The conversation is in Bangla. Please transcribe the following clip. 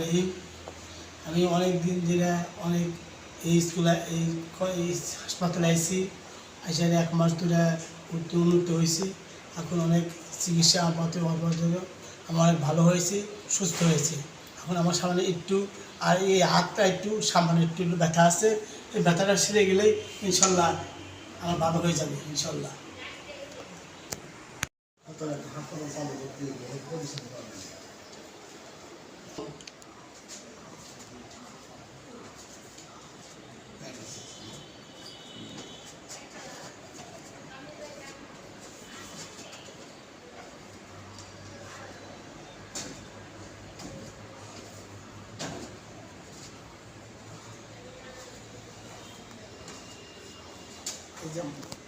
রহিম আমি অনেক দিন ধরে অনেক এই স্কুলে এই হাসপাতালে আইছি। আইসার এক মাস ধরে উন্নত উন্নত হয়েছি এখন অনেক চিকিৎসা হওয়ার আমার অনেক ভালো হয়েছে, সুস্থ হয়েছে। এখন আমার সামনে একটু আর এই হাতটা একটু সামনে একটু একটু ব্যথা আছে। এই ব্যথাটা সেরে গেলেই ইনশাল্লাহ আমার ভালো হয়ে যাবে, ইনশাল্লাহ। 그 정도.